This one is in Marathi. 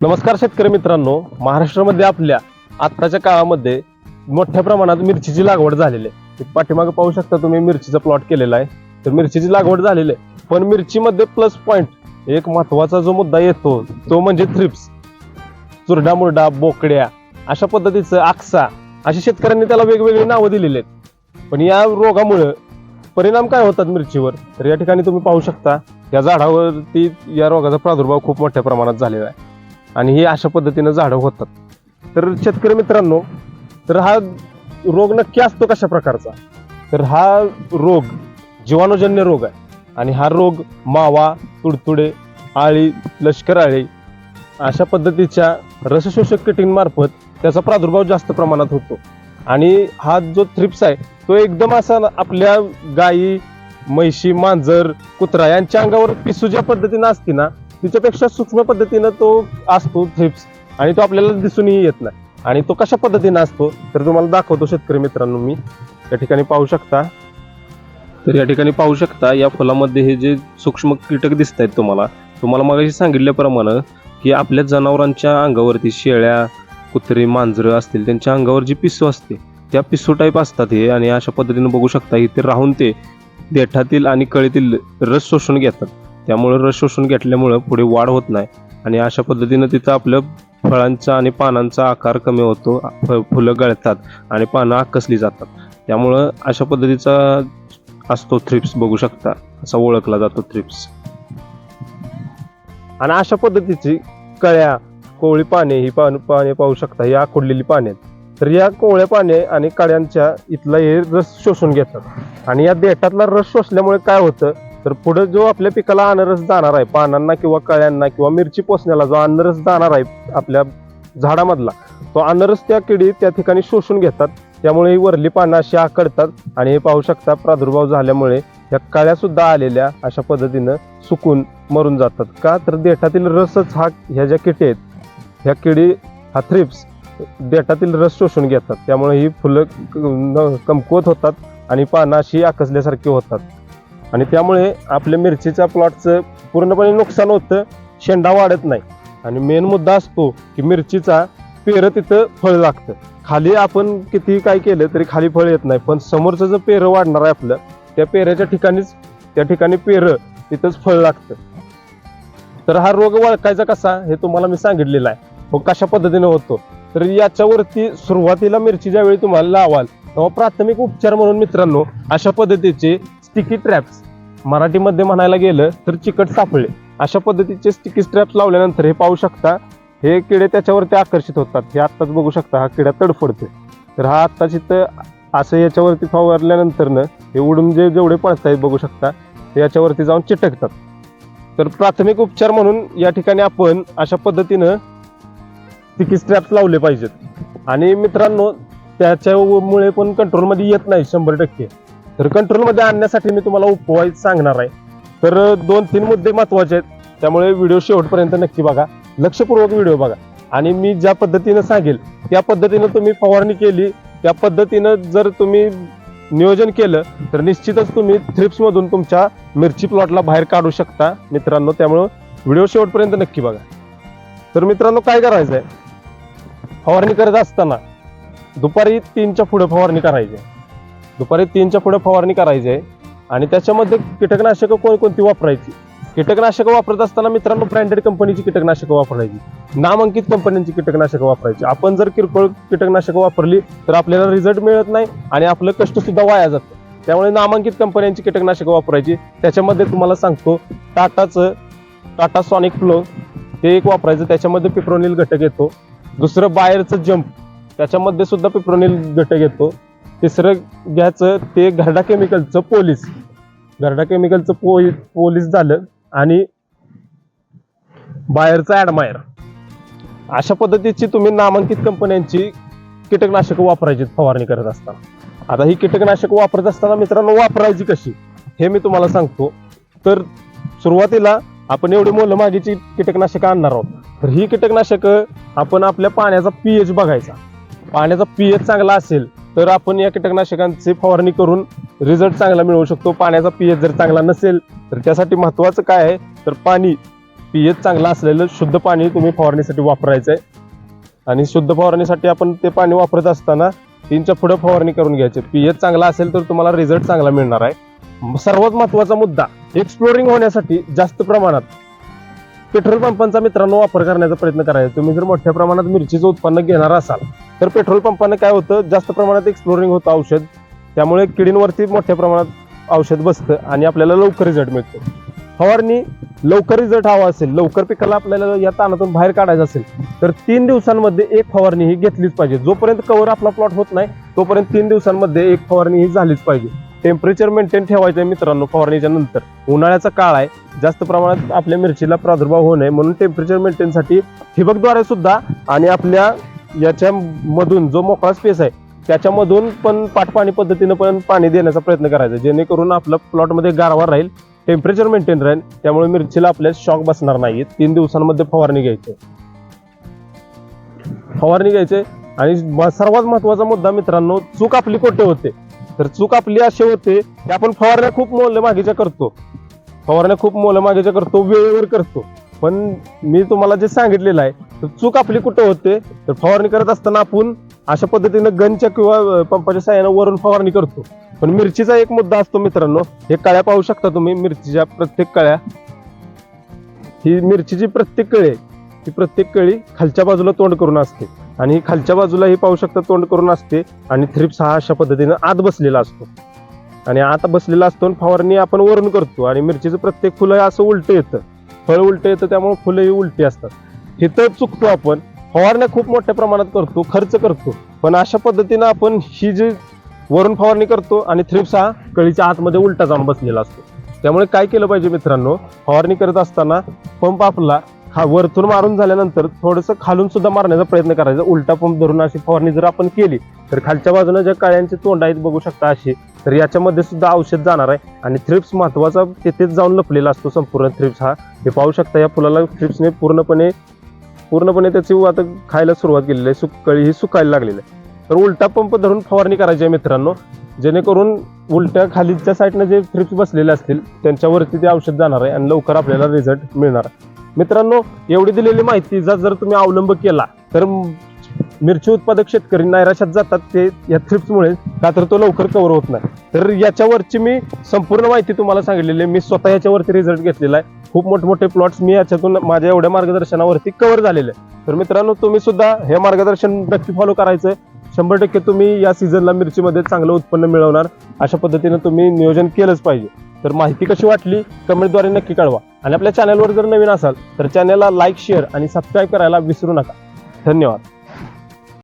नमस्कार शेतकरी मित्रांनो महाराष्ट्रामध्ये आपल्या आत्ताच्या काळामध्ये मोठ्या प्रमाणात मिरचीची लागवड झालेली आहे. पाठीमागे पाहू शकता तुम्ही मिरचीचा प्लॉट केलेला आहे. तर मिरचीची लागवड झालेली आहे. पण मिरचीमध्ये प्लस पॉईंट एक महत्त्वाचा जो मुद्दा येतो तो म्हणजे थ्रिप्स चुरडा मुरडा बोकड्या अशा पद्धतीचं आक्सा अशी शेतकऱ्यांनी त्याला वेगवेगळी नावं दिलेली आहेत. पण या रोगामुळे परिणाम काय होतात मिरचीवर? तर या ठिकाणी तुम्ही पाहू शकता या झाडावरती या रोगाचा प्रादुर्भाव खूप मोठ्या प्रमाणात झालेला आहे. आणि हे अशा पद्धतीनं झाडं होतात. तर शेतकरी मित्रांनो तर हा रोग नक्की असतो कशा प्रकारचा? तर हा रोग जीवाणूजन्य रोग आहे आणि हा रोग मावा तुडतुडे आळी लष्कर आळी अशा पद्धतीच्या रसशोषक किटींमार्फत त्याचा प्रादुर्भाव जास्त प्रमाणात होतो. आणि हा जो थ्रिप्स आहे तो एकदम असा आपल्या गायी म्हैशी मांजर कुत्रा यांच्या अंगावर पिसू ज्या पद्धतीनं असते ना तिच्यापेक्षा सूक्ष्म पद्धतीनं तो असतो थ्रिप्स आणि तो आपल्याला दिसूनही येत नाही. आणि तो कशा पद्धतीनं असतो तर तुम्हाला दाखवतो शेतकरी मित्रांनो मी. या ठिकाणी पाहू शकता. तर या ठिकाणी पाहू शकता या फुलामध्ये हे जे सूक्ष्म कीटक दिसत आहेत तुम्हाला तुम्हाला मगाशी सांगितल्याप्रमाणे की आपल्या जनावरांच्या अंगावरती शेळ्या कुत्रे मांजरं असतील त्यांच्या अंगावर जी पिसू असते त्या पिसू टाईप असतात हे. आणि अशा पद्धतीने बघू शकता इथे राहून ते देठातील आणि कळीतील रस शोषून घेतात. त्यामुळे रस शोषून घेतल्यामुळं पुढे वाढ होत नाही. आणि अशा पद्धतीनं तिथं आपलं फळांचा आणि पानांचा आकार कमी होतो फ- फुलं गळतात आणि पानं आकसली जातात. त्यामुळं अशा पद्धतीचा असतो थ्रिप्स बघू शकता असा ओळखला जातो थ्रिप्स आणि अशा पद्धतीची कळ्या कोवळी पाने ही पान पाने पाहू शकता ही आखडलेली पाने आहेत. तर या कोवळ्या पाने आणि कळ्यांच्या इथला हे रस शोषून घेतात. आणि या देठातला रस शोषल्यामुळे काय होतं? तर पुढे जो आपल्या पिकाला अनरस जाणार आहे पानांना किंवा कळ्यांना किंवा मिरची पोसण्याला जो अनरस जाणार आहे आपल्या झाडामधला तो अनरस त्या किडी त्या ठिकाणी शोषून घेतात. त्यामुळे ही वरली पानं अशी आकडतात आणि हे पाहू शकता प्रादुर्भाव झाल्यामुळे या कळ्या सुद्धा आलेल्या अशा पद्धतीनं सुकून मरून जातात. का? तर देठातील रसच हा ह्या ज्या किटी आहेत ह्या किडी हा थ्रिप्स देठातील रस शोषून घेतात. त्यामुळे ही फुलं कमकुवत होतात आणि पानं अशी आकसल्यासारखी होतात. आणि त्यामुळे आपल्या मिरचीच्या प्लॉटचं पूर्णपणे नुकसान होतं शेंडा वाढत नाही. आणि मेन मुद्दा असतो की मिरचीचा पेरं तिथं फळ लागतं. खाली आपण किती काय केलं तरी खाली फळ येत नाही पण समोरचं जर पेरं वाढणार आहे आपलं त्या पेऱ्याच्या ठिकाणीच त्या ठिकाणी पेरं तिथंच फळ लागतं. तर हा रोग ओळखायचा कसा हे तुम्हाला मी सांगितलेला आहे. हो कशा पद्धतीने होतो? तर याच्यावरती सुरुवातीला मिरची ज्यावेळी तुम्हाला लावाल तेव्हा प्राथमिक उपचार म्हणून मित्रांनो अशा पद्धतीचे स्टिकी ट्रॅप्स मराठीमध्ये म्हणायला गेलं तर चिकट सापळे. अशा पद्धतीचे स्टिकी स्ट्रॅप्स लावल्यानंतर हे पाहू शकता हे किडे त्याच्यावरती आकर्षित होतात. हे आत्ताच बघू शकता हा किडा तडफडतोय. तर हा आत्ताच इथं असं याच्यावरती फवारल्यानंतरनं हे उडून जे जेवढे पडतायत बघू शकता ते याच्यावरती जाऊन चिटकतात. तर प्राथमिक उपचार म्हणून या ठिकाणी आपण अशा पद्धतीनं स्टिकी स्ट्रॅप्स लावले पाहिजेत. आणि मित्रांनो त्याच्यामुळे पण कंट्रोलमध्ये येत नाही शंभर टक्के. तर कंट्रोलमध्ये आणण्यासाठी मी तुम्हाला उपाय सांगणार आहे. तर दोन तीन मुद्दे महत्त्वाचे आहेत. त्यामुळे व्हिडिओ शेवटपर्यंत नक्की बघा. लक्षपूर्वक व्हिडिओ बघा. आणि मी ज्या पद्धतीनं सांगेल त्या पद्धतीनं तुम्ही फवारणी केली त्या पद्धतीनं जर तुम्ही नियोजन केलं तर निश्चितच तुम्ही थ्रिप्समधून तुमच्या मिरची प्लॉटला बाहेर काढू शकता मित्रांनो. त्यामुळं व्हिडिओ शेवटपर्यंत नक्की बघा. तर मित्रांनो काय करायचं आहे फवारणी करत असताना दुपारी तीनच्या पुढे फवारणी करायची. आहे. दुपारी तीनच्या पुढे फवारणी करायची आहे. आणि त्याच्यामध्ये कीटकनाशकं कोणकोणती वापरायची? कीटकनाशकं वापरत असताना मित्रांनो ब्रँडेड कंपनीची कीटकनाशकं वापरायची. नामांकित कंपन्यांची कीटकनाशकं वापरायची. आपण जर किरकोळ कीटकनाशकं वापरली तर आपल्याला रिझल्ट मिळत नाही आणि आपलं कष्ट सुद्धा वाया जातं. त्यामुळे नामांकित कंपन्यांची कीटकनाशकं वापरायची. त्याच्यामध्ये तुम्हाला सांगतो टाटाचं टाटा सॉनिक फ्लो ते एक वापरायचं. त्याच्यामध्ये पिप्रोनिल घटक येतो. दुसरं बायरचं जंप त्याच्यामध्ये सुद्धा पिप्रोनिल घटक येतो. तिसरं घ्यायचं ते घरडा केमिकलचं पोलीस. घरडा केमिकलचं पो पोलीस झालं आणि बाहेरचं ॲडमायर अशा पद्धतीची तुम्ही नामांकित कंपन्यांची कीटकनाशकं वापरायची फवारणी करत असताना. आता ही कीटकनाशकं वापरत असताना मित्रांनो वापरायची कशी? हे मी तुम्हाला सांगतो. तर सुरुवातीला आपण एवढी मोलमागीची कीटकनाशकं आणणार आहोत. तर ही कीटकनाशकं आपण आपल्या पाण्याचा पीएच बघायचा. पाण्याचा पीएच चांगला असेल तर आपण या कीटकनाशकांची फवारणी करून रिझल्ट चांगला मिळवू शकतो. पाण्याचा पीएच जर चांगला नसेल तर त्यासाठी महत्वाचं काय आहे? तर पाणी. पीएच चांगला असलेलं शुद्ध पाणी तुम्ही फवारणीसाठी वापरायचं आहे आणि शुद्ध फवारणीसाठी आपण ते पाणी वापरत असताना तीनच्या पुढे फवारणी करून घ्यायचे. पीएच चांगला असेल तर तुम्हाला रिझल्ट चांगला मिळणार आहे. सर्वात महत्त्वाचा मुद्दा एक्सप्लोरिंग होण्यासाठी जास्त प्रमाणात पेट्रोल पंपांचा मित्रांनो वापर करण्याचा प्रयत्न करायचा. तुम्ही जर मोठ्या प्रमाणात मिरचीचं उत्पन्न घेणार असाल तर पेट्रोल पंपानं काय होतं जास्त प्रमाणात एक्सप्लोरिंग होतं औषध. त्यामुळे किडींवरती मोठ्या प्रमाणात औषध बसतं आणि आपल्याला लवकर रिझल्ट मिळतो. फवारणी लवकर रिझल्ट हवा असेल लवकर पिकाला आपल्याला या ताणातून बाहेर काढायचं असेल तर तीन दिवसांमध्ये एक फवारणी ही घेतलीच पाहिजे. जोपर्यंत कवर आपला प्लॉट होत नाही तोपर्यंत तीन दिवसांमध्ये एक फवारणी ही झालीच पाहिजे. टेम्परेचर मेंटेन ठेवायचं आहे मित्रांनो फवारणीच्या नंतर. उन्हाळ्याचा काळ आहे जास्त प्रमाणात आपल्या मिरचीला प्रादुर्भाव होऊ नये म्हणून टेम्परेचर मेंटेनसाठी ठिबकद्वारे सुद्धा आणि आपल्या याच्या मधून जो मोकळा स्पेस आहे त्याच्यामधून पण पाठपाणी पद्धतीनं पण पाणी देण्याचा प्रयत्न करायचा. जेणेकरून आपलं प्लॉटमध्ये गारवा राहील टेम्परेचर मेंटेन राहील त्यामुळे मिरचीला आपल्या शॉक बसणार नाही तीन दिवसांमध्ये फवारणी घ्यायची. फवारणी घ्यायचे. आणि सर्वात महत्त्वाचा मुद्दा मित्रांनो चूक आपली कोठे होते? तर चूक आपली अशी होते की आपण फवारण्या खूप मोलमागीच्या करतो. फवारण्या खूप मोलमागीच्या करतो वेळेवर करतो. पण मी तुम्हाला जे सांगितलेलं आहे तर चूक आपली कुठं होते तर फवारणी करत असताना आपण अशा पद्धतीनं गनच्या किंवा पंपाच्या साह्यानं वरून फवारणी करतो. पण मिरचीचा एक मुद्दा असतो मित्रांनो हे कळ्या पाहू शकता तुम्ही मिरचीच्या प्रत्येक कळ्या. ही मिरचीची प्रत्येक कळी आहे, ही प्रत्येक कळी खालच्या बाजूला तोंड करून असते. आणि ही खालच्या बाजूला ही पाहू शकता तोंड करून असते आणि थ्रिप्स हा अशा पद्धतीनं आत बसलेला असतो. आणि आत बसलेला असतो आणि फवारणी आपण वरून करतो आणि मिरचीचं प्रत्येक फुलं असं उलटं येतं. फळ उलटे येतं त्यामुळे फुलंही उलटी असतात. इथं चुकतो आपण. फवारण्या खूप मोठ्या प्रमाणात करतो खर्च करतो. पण अशा पद्धतीनं आपण ही जी वरून फवारणी करतो आणि थ्रिप्स हा कळीच्या आतमध्ये उलटा जाऊन बसलेला असतो. त्यामुळे काय केलं पाहिजे मित्रांनो फवारणी करत असताना पंप आपला हा वरतून मारून झाल्यानंतर थोडंसं खालून सुद्धा मारण्याचा प्रयत्न करायचा. उलटा पंप धरून अशी फवारणी जर आपण केली तर खालच्या बाजूने ज्या काळ्यांचे तोंड आहेत बघू शकता अशी तर याच्यामध्ये सुद्धा औषध जाणार आहे. आणि थ्रिप्स महत्त्वाचा तिथेच जाऊन लपलेला असतो संपूर्ण थ्रिप्स हा. हे पाहू शकता या फुलाला थ्रिप्सने पूर्णपणे पूर्णपणे त्याची आता खायला सुरुवात केलेली आहे. सुकळी ही सुकायला लागलेली आहे. तर उलटा पंप धरून फवारणी करायची आहे मित्रांनो. जेणेकरून उलट्या खालीच्या साईडनं जे थ्रिप्स बसलेले असतील त्यांच्यावरती ते औषध जाणार आहे आणि लवकर आपल्याला रिझल्ट मिळणार आहे. मित्रांनो एवढी दिलेली माहितीचा जर तुम्ही अवलंब केला तर मिरची उत्पादक शेतकरी नैराश्यात जातात ते या थ्रिप्समुळे का तर तो लवकर कव्हर होत नाही. तर याच्यावरची मी संपूर्ण माहिती तुम्हाला सांगितलेली आहे. मी स्वतः याच्यावरती रिझल्ट घेतलेला आहे. खूप मोठमोठे प्लॉट्स मी याच्यातून माझ्या एवढ्या मार्गदर्शनावरती कव्हर झालेले आहे. तर मित्रांनो तुम्ही सुद्धा हे मार्गदर्शन नक्की फॉलो करायचं शंभर टक्के तुम्ही या सीझनला मिरचीमध्ये चांगलं उत्पन्न मिळवणार. अशा पद्धतीनं तुम्ही नियोजन केलंच पाहिजे. तर माहिती कशी वाटली कमेंटद्वारे नक्की कळवा. आणि आपल्या चॅनलवर जर नवीन असाल तर चॅनलला लाईक शेअर आणि सबस्क्राईब करायला विसरू नका. धन्यवाद.